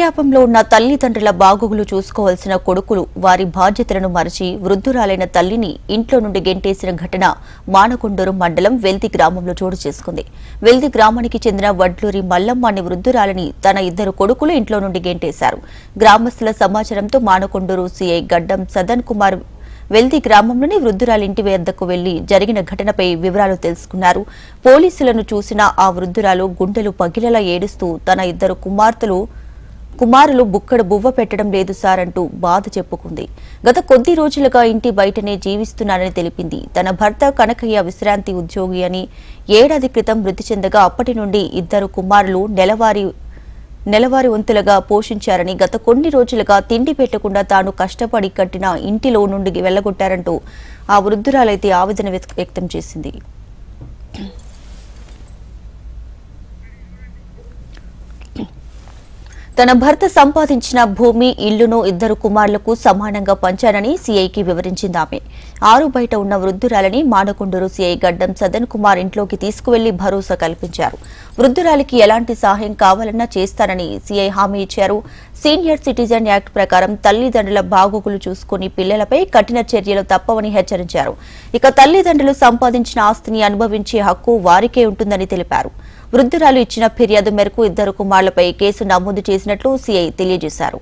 వృద్ధాప్యంలో ఉన్న తల్లిదండ్రుల బాగోగులు చూసుకోవాల్సిన కొడుకులు వారి బాధ్యతలను మరచి వృద్ధురాలైన తల్లిని ఇంట్లో నుండి గెంటేసిన ఘటన మానకొండూరు మండలం వెల్ది గ్రామంలో చోటు చేసుకుంది. వెల్ది గ్రామానికి చెందిన వడ్లూరి మల్లమ్మ అనే వృద్ధురాలిని తన ఇద్దరు కొడుకులు ఇంట్లో నుండి గెంటేశారు. గ్రామస్తుల సమాచారంతో మానకొండూరు సీఐ గడ్డం సదన్ కుమార్ వెల్ది గ్రామంలోని వృద్ధురాలి ఇంటి వద్దకు వెళ్ళి జరిగిన ఘటనపై వివరాలు తెలుసుకున్నారు. పోలీసులను చూసిన ఆ వృద్ధురాలు గుండెలు పగిలలా ఏడుస్తూ తన ఇద్దరు కుమార్తెలు కుమారులు బుక్కడు బువ్వ పెట్టడం లేదు సార్ అంటూ బాధ చెప్పుకుంది. గత కొద్ది రోజులుగా ఇంటి బయటనే జీవిస్తున్నానని తెలిపింది. తన భర్త కనకయ్య విశ్రాంతి ఉద్యోగి అని ఏడాది క్రితం మృతి చెందగా అప్పటి నుండి ఇద్దరు కుమారులు నెలవారీ నెలవారీ వంతులుగా పోషించారని గత కొన్ని రోజులుగా తిండి పెట్టకుండా తాను కష్టపడి కట్టిన ఇంటిలో నుండి వెళ్ళగొట్టారంటూ ఆ వృద్ధురాలైతే ఆవేదన వ్యక్తం చేసింది. తన భర్త సంపాదించిన భూమి ఇల్లును ఇద్దరు కుమారులకు సమానంగా పంచానని సీఐకి వివరించింది ఆమె. ఆరు బయట ఉన్న వృద్ధురాలని మానకొండూరు సీఐ గడ్డం సదన్ కుమార్ ఇంట్లోకి తీసుకువెళ్ళి భరోసా కల్పించారు. వృద్ధురాలికి ఎలాంటి సహాయం కావాలన్నా చేస్తానని సీఐ హామీ ఇచ్చారు. సీనియర్ సిటిజన్ యాక్ట్ ప్రకారం తల్లిదండ్రుల బాగోగులు చూసుకుని పిల్లలపై కఠిన చర్యలు తప్పవని హెచ్చరించారు. ఇక తల్లిదండ్రులు సంపాదించిన ఆస్తిని అనుభవించే హక్కు వారికే ఉంటుందని తెలిపారు. వృద్ధురాలు ఇచ్చిన ఫిర్యాదు మేరకు ఇద్దరు కుమారులపై కేసు నమోదు చేసినట్లు సీఐ తెలియజేశారు.